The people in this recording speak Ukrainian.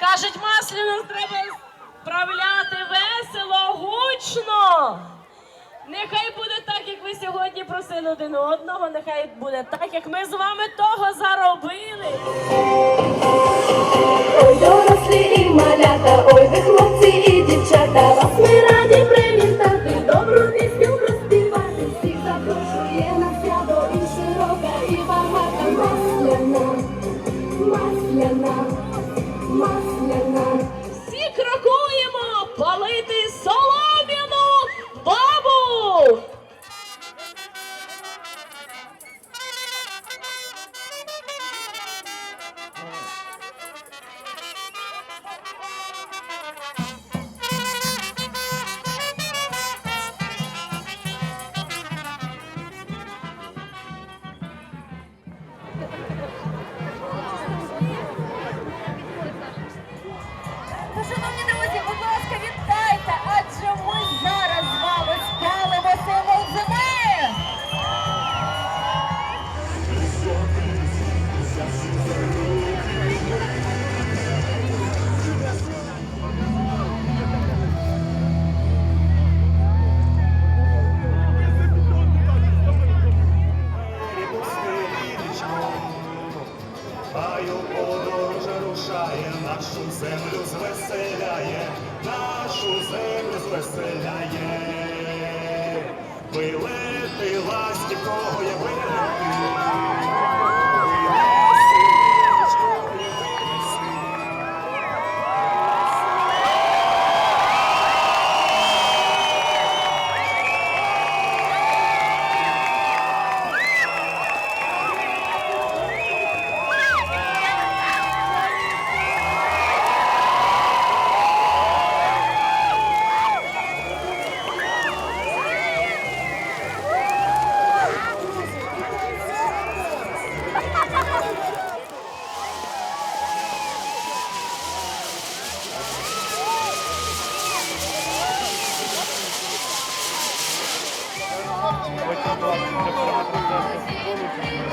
Кажуть, масляну треба справляти весело, гучно. Нехай буде так, як ви сьогодні просили один одного. Нехай буде так, як ми з вами того заробили. Ой, дорослі і малята, ой, ви хлопці і дівчата, вас ми раді привітати, добру пісню проспівати, всіх запрошує на масляна, масляна. Всі крокуємо палити солом'яну бабу. Подорож нашу землю звеселяє, нашу землю звеселяє. Вилети ластівкого Це